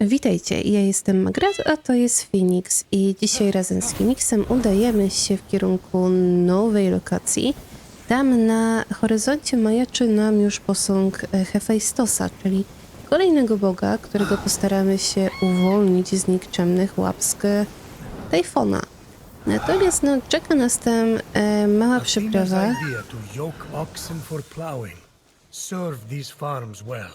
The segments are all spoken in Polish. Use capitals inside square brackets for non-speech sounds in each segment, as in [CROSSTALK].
Witajcie, ja jestem Magrat, a to jest Phoenix i dzisiaj razem z Phoenixem udajemy się w kierunku nowej lokacji. Tam na horyzoncie majaczy nam już posąg e, Hefejstosa, czyli kolejnego boga, którego postaramy się uwolnić z nikczemnych łapsk e, Tajfona. Natomiast no, czeka nas tam e, mała przyprawa. served these farms well.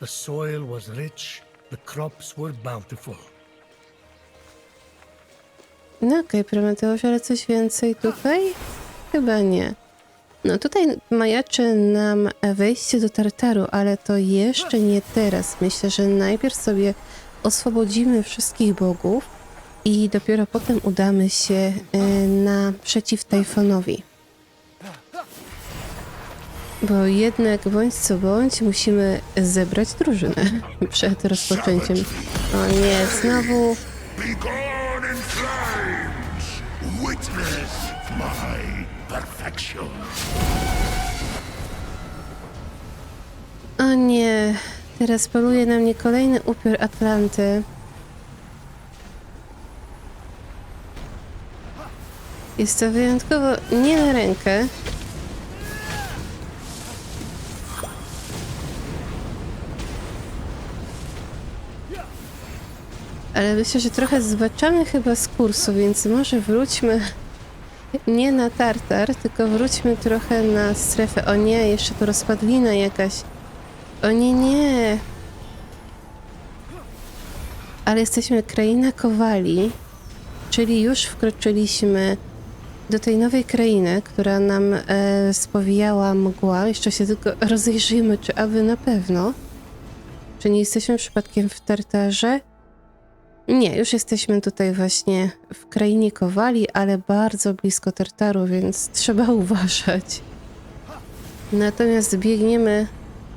The soil was rich, the crops were bountiful. No okej, Prometeusz, ale coś więcej tutaj? Chyba nie. No tutaj majaczy nam wejście do Tartaru, ale to jeszcze nie teraz. Myślę, że najpierw sobie oswobodzimy wszystkich bogów i dopiero potem udamy się e, naprzeciw Tajfonowi. Bo jednak bądź co bądź musimy zebrać drużynę [LAUGHS] przed rozpoczęciem. O nie, znowu! O nie, teraz poluje na mnie kolejny upiór Atlanty. Jest to wyjątkowo nie na rękę. Ale myślę, że trochę zbaczamy chyba z kursu, więc może wróćmy nie na tartar, tylko wróćmy trochę na strefę. O nie, jeszcze tu rozpadlina jakaś. O nie, nie. Ale jesteśmy kraina Kowali, czyli już wkroczyliśmy do tej nowej krainy, która nam e, spowijała mgła. Jeszcze się tylko rozejrzyjmy, czy aby na pewno. Czy nie jesteśmy przypadkiem w Tartarze? Nie, już jesteśmy tutaj właśnie w krainie Kowali, ale bardzo blisko Tartaru, więc trzeba [LAUGHS] uważać. Natomiast biegniemy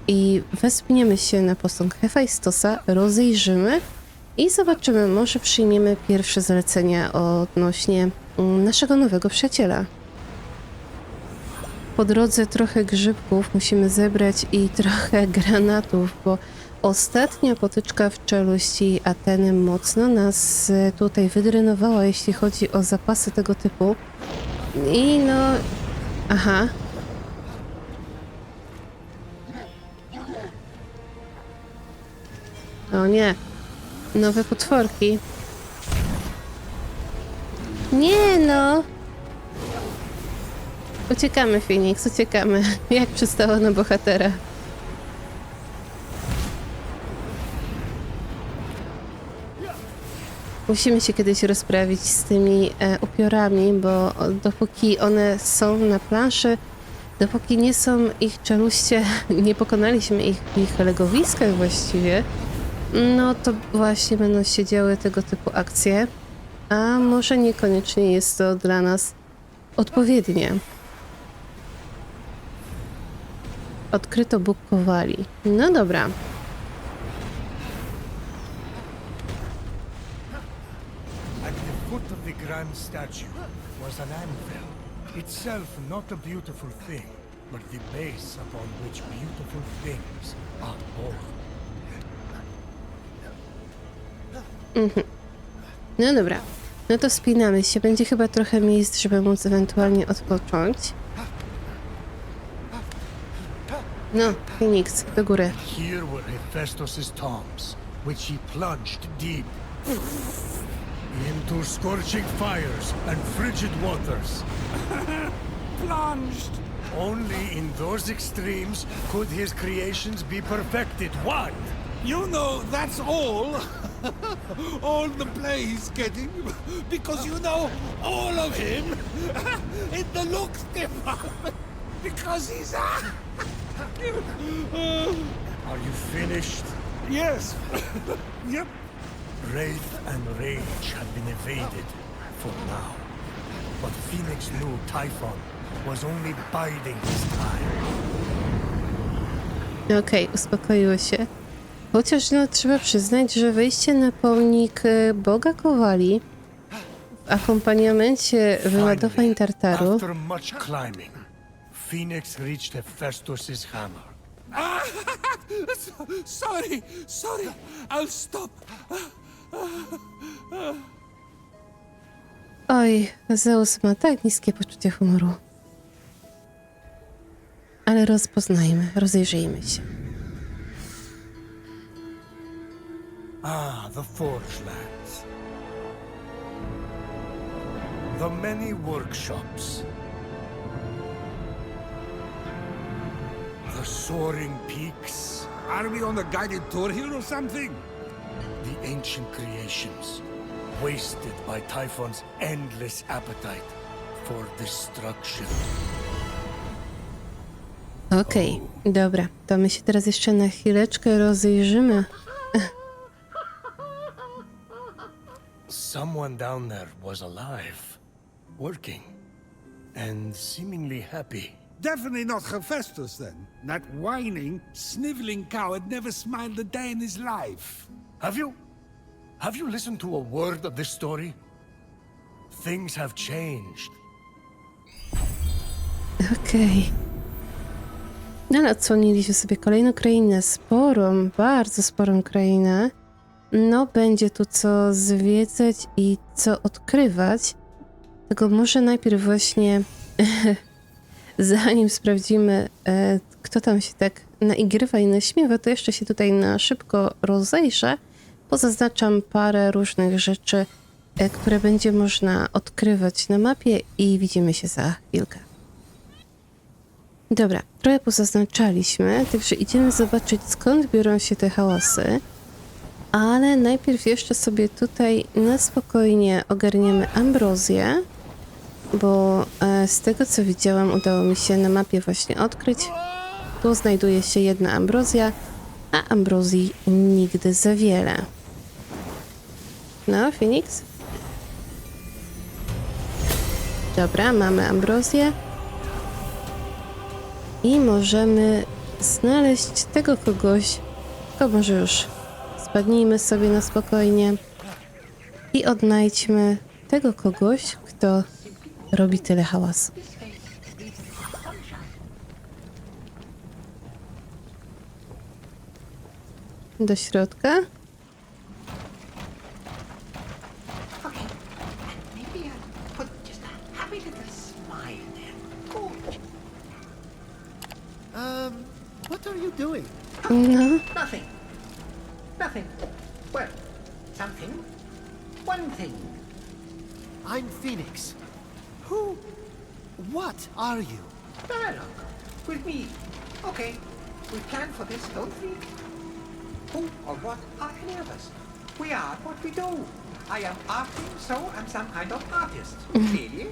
i wespniemy się na posąg Hefajstosa, rozejrzymy i zobaczymy, może przyjmiemy pierwsze zalecenia odnośnie mm, naszego nowego przyjaciela. Po drodze trochę grzybków musimy zebrać i [LAUGHS] trochę granatów, bo ostatnia potyczka w czeluści Ateny mocno nas e, tutaj wydrenowała, jeśli chodzi o zapasy tego typu. I no... Aha, O nie. Nowe potworki. Nie no. Uciekamy, Phoenix, uciekamy. [LAUGHS] Jak przystało na bohatera. Musimy się kiedyś rozprawić z tymi e, upiorami, bo dopóki one są na planszy, dopóki nie są ich czeluście, [LAUGHS] nie pokonaliśmy ich w ich legowiskach właściwie, no to właśnie będą się działy tego typu akcje, a może niekoniecznie jest to dla nas odpowiednie. Odkryto Bóg Kowali. No dobra. Grand statue was an anvil, itself not a beautiful thing, but the base upon which beautiful things are born. No dobra. No to spinamy się. Będzie chyba trochę miejsc, żeby móc ewentualnie odpocząć. No, Phoenix, do góry. Here were Hephaestus's tombs, which he plunged deep into scorching fires and frigid waters. [LAUGHS] plunged. Only in those extremes could his creations be perfected. What? You know, that's all. [LAUGHS] all the play's getting. [LAUGHS] Because you know all of him. in the looks department. Because he's. Are you finished? yes. yep. Wraith and Rage had been evaded for now. But Phoenix knew Typhon was only biding his time. Okej, uspokoiło się. Chociaż no, trzeba przyznać, że wejście na pomnik e, Boga Kowali w akompaniamencie wyładowań Tartaru After much climbing, Phoenix reached Hephaestus's hammer. [LAUGHS] So- sorry, sorry. I'll stop. Oj, Zeus ma tak niskie poczucie humoru. Ale rozpoznajmy, rozejrzyjmy się. Ah, the Forge Lands. The many workshops. The soaring peaks. Are we on a guided tour here or something? The ancient creations. Wasted by Typhon's endless appetite for destruction. Okej, dobra, to my się teraz jeszcze na chwileczkę rozejrzymy. Someone down there was alive, working, and seemingly happy. Definitely not Hephaestus then. That whining, sniveling coward never smiled a day in his life. Have you? Have you listened to a word of this story? Things have changed. Okej. No ale odsłoniliśmy sobie kolejną krainę, sporą, bardzo sporą krainę. No, będzie tu co zwiedzać i co odkrywać. Tylko może najpierw właśnie, [LAUGHS] zanim sprawdzimy, e, kto tam się tak naigrywa i naśmiewa, to jeszcze się tutaj na szybko rozejrzę. Pozaznaczam parę różnych rzeczy, e, które będzie można odkrywać na mapie i widzimy się za chwilkę. Dobra, trochę pozaznaczaliśmy, także idziemy zobaczyć skąd biorą się te hałasy. Ale najpierw jeszcze sobie tutaj na spokojnie ogarniemy ambrozję, bo e, z tego co widziałam udało mi się na mapie właśnie odkryć. Tu znajduje się jedna ambrozja, a ambrozji nigdy za wiele. No, Phoenix? Dobra, mamy ambrozję. I możemy znaleźć tego kogoś, to może już spadnijmy sobie na spokojnie i odnajdźmy tego kogoś, kto robi tyle hałasu. Do środka. Plan for this, don't we? Who or what are any of us? We are what we do. I am arting, so I'm some kind of artist. [LAUGHS] Really?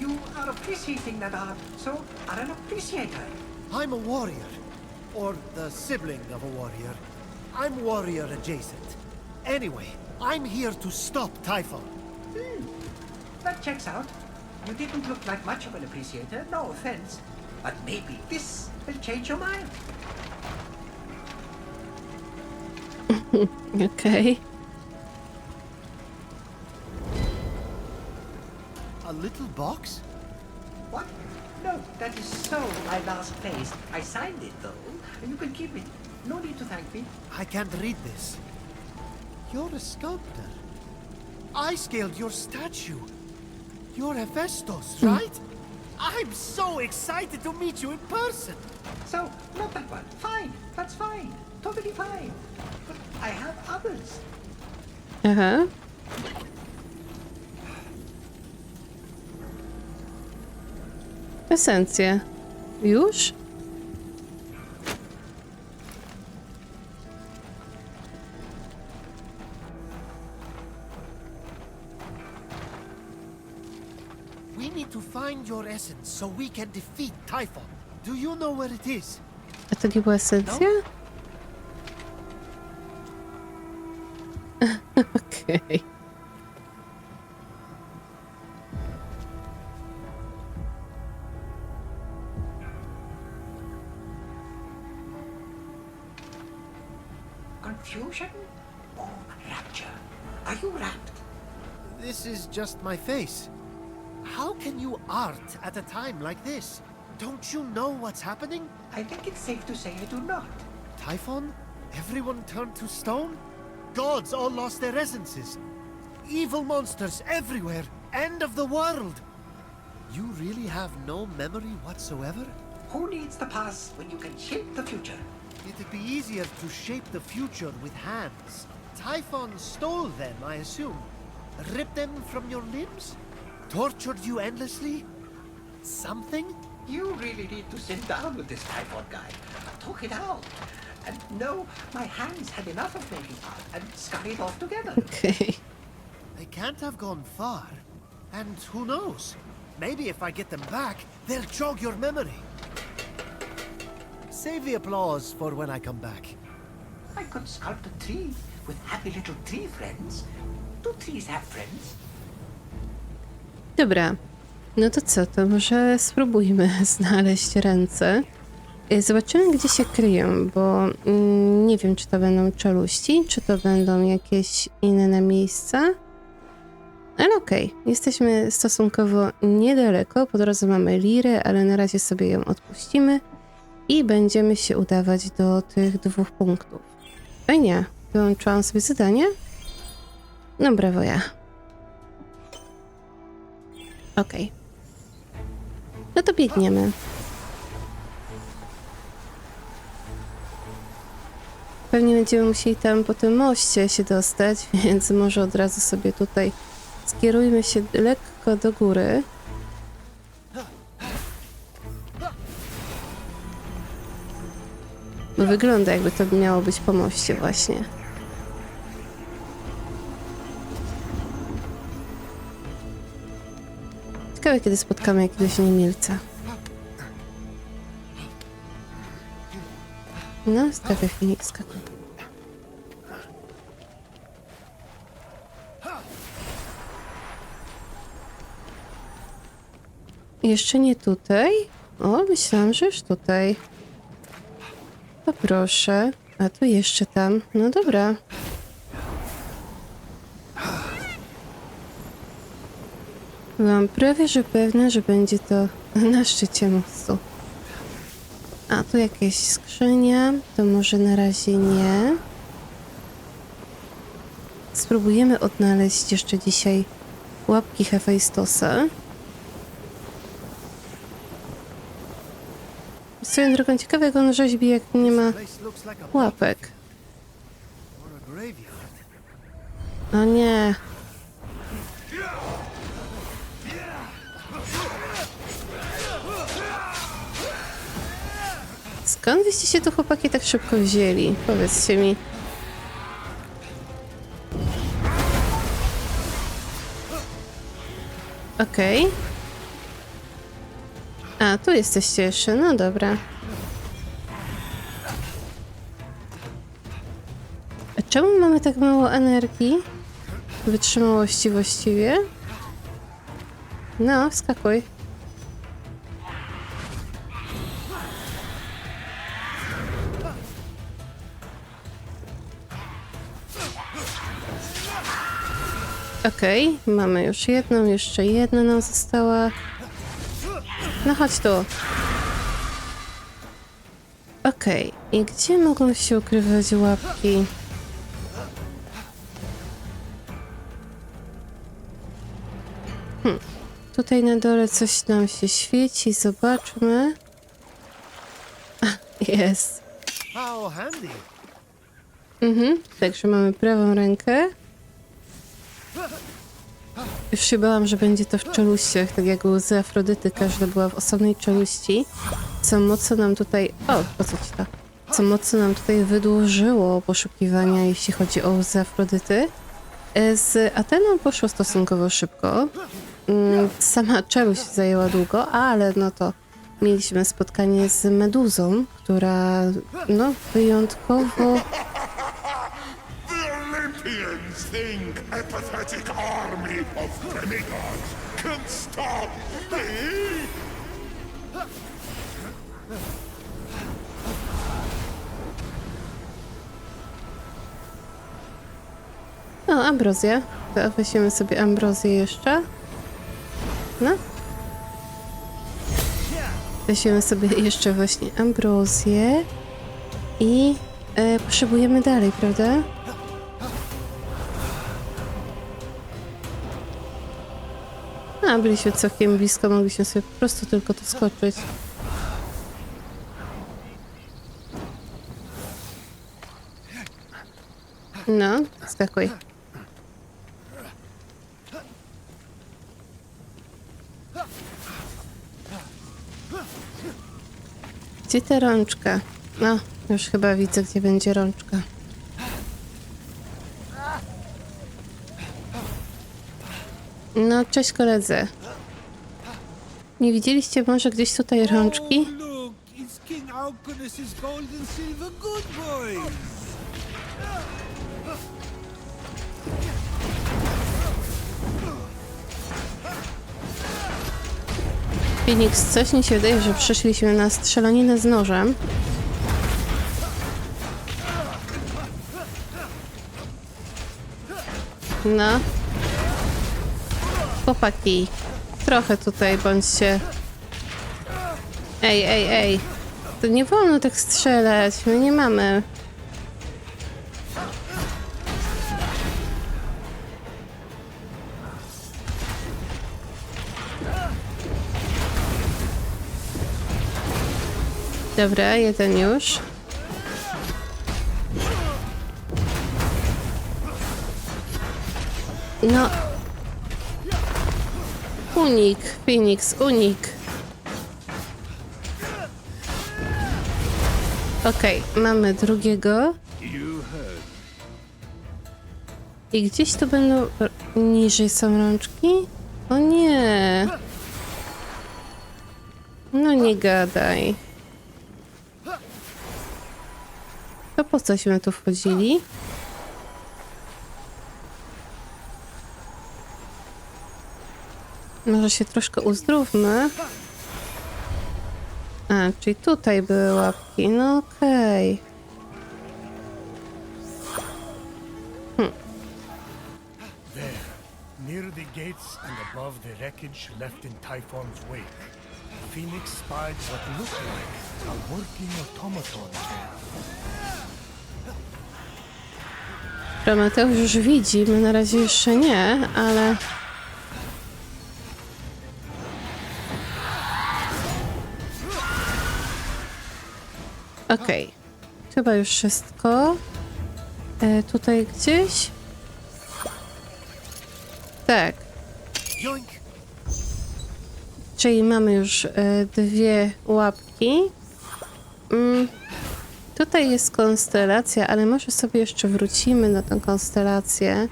You are appreciating that art, so are an appreciator. I'm a warrior. Or the sibling of a warrior. I'm warrior adjacent. Anyway, I'm here to stop Typhon. Hmm. That checks out. You didn't look like much of an appreciator, no offense. But maybe this will change your mind. [LAUGHS] okej. A little box? What? No, that is so my last phase. I signed it though. You can keep it. No need to thank me. I can't read this. You're a sculptor. I scaled your statue. You're Hephaestus, hmm. right? I'm so excited to meet you in person. So, not that one. Fine. That's fine. Totally fine. But I have others. Uh-huh. Aha. Esencje. Już? We need to find your essence so we can defeat Typhon. Do you know where it is? A to nie była esencja? Okej. Confusion? Or rapture? Are you rapt? This is just my face. How can you art at a time like this? Don't you know what's happening? I think it's safe to say I do not. Typhon? Everyone turned to stone? Gods all lost their essences. Evil monsters everywhere. End of the world. You really have no memory whatsoever? Who needs the past when you can shape the future? It'd be easier to shape the future with hands. Typhon stole them, I assume. Ripped them from your limbs? Tortured you endlessly? Something? You really need to sit down with this Typhon guy. Talk it out. And no, my hands had enough of making art and scurried off together. [LAUGHS] Okay. They can't have gone far. And who knows? Maybe if I get them back, they'll jog your memory. Save the applause for when I come back. I could sculpt a tree with happy little tree friends. Do trees have friends? Dobra. No to co, to może spróbujmy [LAUGHS] znaleźć ręce. Y, Zobaczymy, gdzie się kryją, bo mm, nie wiem, czy to będą czeluści, czy to będą jakieś inne miejsca. Ale okej, jesteśmy stosunkowo niedaleko. Po drodze mamy lirę, ale na razie sobie ją odpuścimy i będziemy się udawać do tych dwóch punktów. Fajnie, wyłączyłam sobie zadanie. No brawo ja. Okej. No to biegniemy. Pewnie będziemy musieli tam po tym moście się dostać, [LAUGHS] więc może od razu sobie tutaj skierujmy się lekko do góry. Bo wygląda jakby to miało być po moście właśnie. Ciekawe, kiedy spotkamy jakiegoś niemilca. No, Phoenix, skakuj. Jeszcze nie tutaj? O, myślałam, że już tutaj. Poproszę. A tu jeszcze tam. No dobra. Byłam prawie, że pewna, że będzie to [LAUGHS] na szczycie mostu. Tu jakieś skrzynia. To może na razie nie. Spróbujemy odnaleźć jeszcze dzisiaj łapki Hefejstosa. Swoją drogą ciekawe, jak on rzeźbi, jak nie ma łapek. O nie. Skąd wyście się tu chłopaki tak szybko wzięli? Powiedzcie mi. Okej. A, tu jesteście jeszcze. No dobra. A czemu mamy tak mało energii? Wytrzymałości właściwie? No, skakuj. Okej, mamy już jedną, jeszcze jedna nam została. No chodź tu. Okej, i gdzie mogą się ukrywać łapki? Tutaj na dole coś nam się świeci, zobaczmy. A, Jest. Mhm, także mamy prawą rękę. Już się bałam, że będzie to w czeluściach, tak jak łzy Afrodyty, każda była w osobnej czeluści. Co mocno nam tutaj... O, po co ci to? Co mocno nam tutaj wydłużyło poszukiwania, jeśli chodzi o łzy Afrodyty. E, Z Ateną poszło stosunkowo szybko. Mm, Sama czeluść zajęła długo, ale no to mieliśmy spotkanie z Meduzą, która no wyjątkowo Olympians think a army of demigods can stop me? O, ambrozja. To weźmiemy sobie ambrozję jeszcze. No. Weźmiemy sobie jeszcze właśnie ambrozję. I e, potrzebujemy dalej, prawda? A, byliśmy całkiem blisko, mogliśmy sobie po prostu tylko to skoczyć. No, skakuj. Gdzie ta rączka? No, już chyba widzę, gdzie będzie rączka. No, cześć koledzy. Nie widzieliście może gdzieś tutaj rączki? Oh. Phoenix, coś mi się wydaje, że przyszliśmy na strzelaninę z nożem. No. Chłopaki, trochę tutaj bądźcie. Ej, ej, ej. To nie wolno tak strzelać, my nie mamy. Dobra, jeden już. No. Unik, Phoenix, unik. Okej, mamy drugiego. I gdzieś tu będą... Niżej są rączki? O nie! No nie gadaj. To po cośmy tu wchodzili? Może się troszkę uzdrówmy. A, czyli tutaj były łapki. No okej. Near the gates and above the wreckage left in Typhon's wake, Phoenix spied what looked like a working automaton. Prometeusz już widzi, my na razie jeszcze nie, ale... Okej, chyba już wszystko. E, tutaj gdzieś? Tak, czyli mamy już e, dwie łapki. Mm, tutaj jest konstelacja, ale może sobie jeszcze wrócimy na tę konstelację.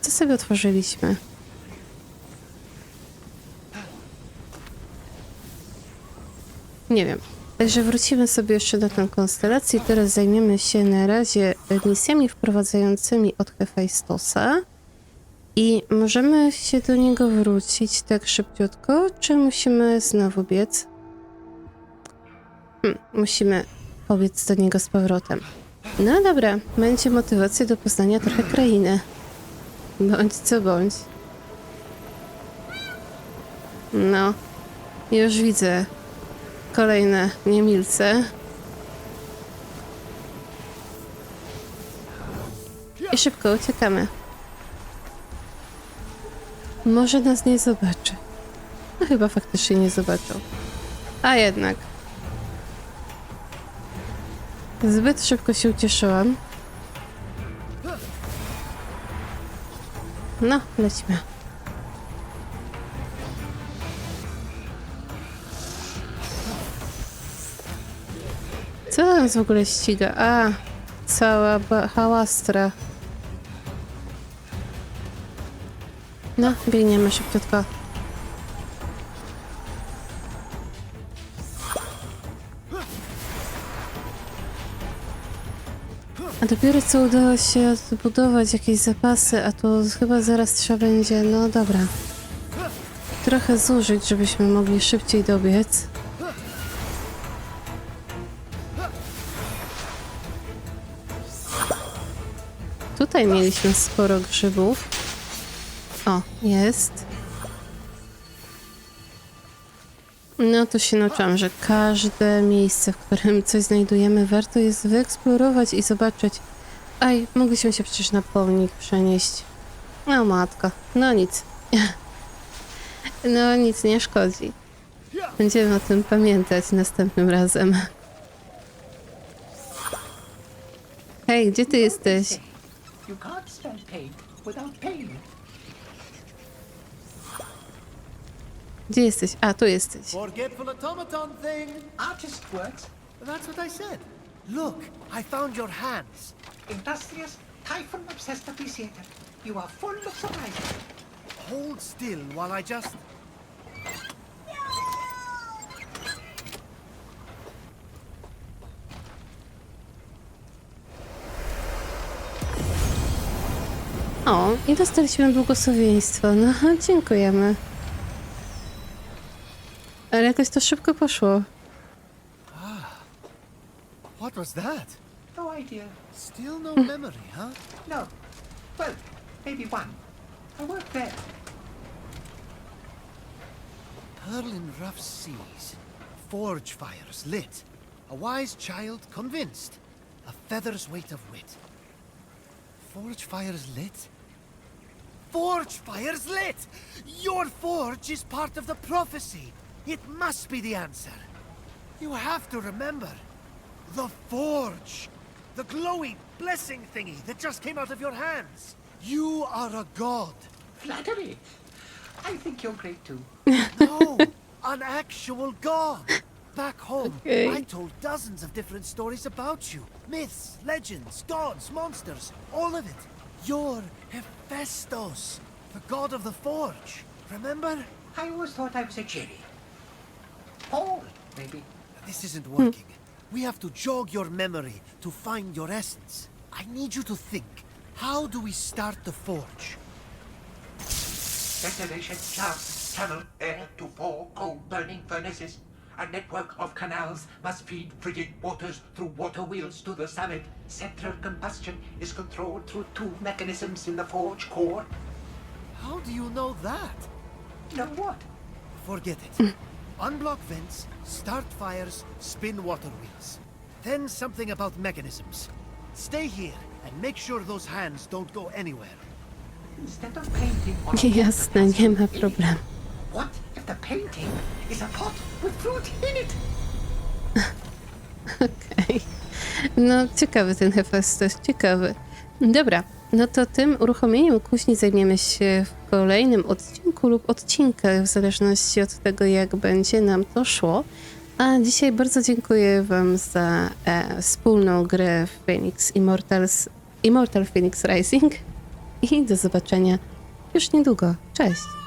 Co sobie otworzyliśmy? Nie wiem. Także wrócimy sobie jeszcze do tę konstelację. Teraz zajmiemy się na razie misjami wprowadzającymi od Hefajstosa. I możemy się do niego wrócić tak szybciutko, czy musimy znowu biec? Hmm, musimy pobiec do niego z powrotem. No dobra, będzie motywacja do poznania trochę krainy. Bądź co bądź. No, już widzę kolejne niemilce. I szybko uciekamy. Może nas nie zobaczy. No chyba faktycznie nie zobaczył. A jednak. Zbyt szybko się ucieszyłam. No, lecimy. Nas w ogóle ściga? A, cała hałastra. No, biegniemy szybciutko. A dopiero co udało się odbudować jakieś zapasy, a tu chyba zaraz trzeba będzie, no dobra. Trochę zużyć, żebyśmy mogli szybciej dobiec. Tutaj mieliśmy sporo grzybów. O, jest. No to się nauczyłam, że każde miejsce, w którym coś znajdujemy, warto jest wyeksplorować i zobaczyć. Aj, mogliśmy się przecież na pomnik przenieść. No matka, no nic. [LAUGHS] No nic nie szkodzi. Będziemy o tym pamiętać następnym razem. Hej, gdzie ty jesteś? You can't spell paint without pain. Gdzie jesteś? A, tu jesteś. Forgetful automaton thing. Artist words, That's what I said. Look, I found your hands. industrious, typhon obsessed appreciator. You are full of surprises. Hold still while I just. O, i dostaliśmy błogosławieństwo. No, [LAUGHS] dziękujemy. Ale jakoś to szybko poszło. Ah, what was that? No idea. Still no hmm. memory, huh? No. Well, maybe one. I worked there. Pearl in rough seas. Forge fires lit. A wise child convinced. A feather's weight of wit. Forge fires lit? Forge fires lit! Your forge is part of the prophecy. It must be the answer. You have to remember. The forge! The glowy blessing thingy that just came out of your hands. You are a god. Flattery. I think you're great too. No, [LAUGHS] an actual god. Back home, Okay. I told dozens of different stories about you. Myths, legends, gods, monsters, all of it. You're Hephaestus, the god of the forge. Remember? I always thought I was a cherry. Paul, maybe. This isn't working. We have to jog your memory to find your essence. I need you to think. How do we start the forge? Ventilation shafts channel air to four coal-burning furnaces. A network of canals must feed frigid waters through water wheels to the summit. Central combustion is controlled through two mechanisms in the forge core. How do you know that? Know what? Forget it. Unblock vents, start fires, spin water wheels. Then something about mechanisms. Stay here and make sure those hands don't go anywhere. Instead of painting on Jasne, nie ma problemu. What if the painting is a pot with fruit in it? [LAUGHS] Okej. No, ciekawy ten Hefestos, ciekawy. Dobra, no to tym uruchomieniem kuźni zajmiemy się w kolejnym odcinku lub odcinkach, w zależności od tego, jak będzie nam to szło. A dzisiaj bardzo dziękuję Wam za e, wspólną grę w Phoenix Immortals, Immortal Phoenix Rising i do zobaczenia już niedługo. Cześć!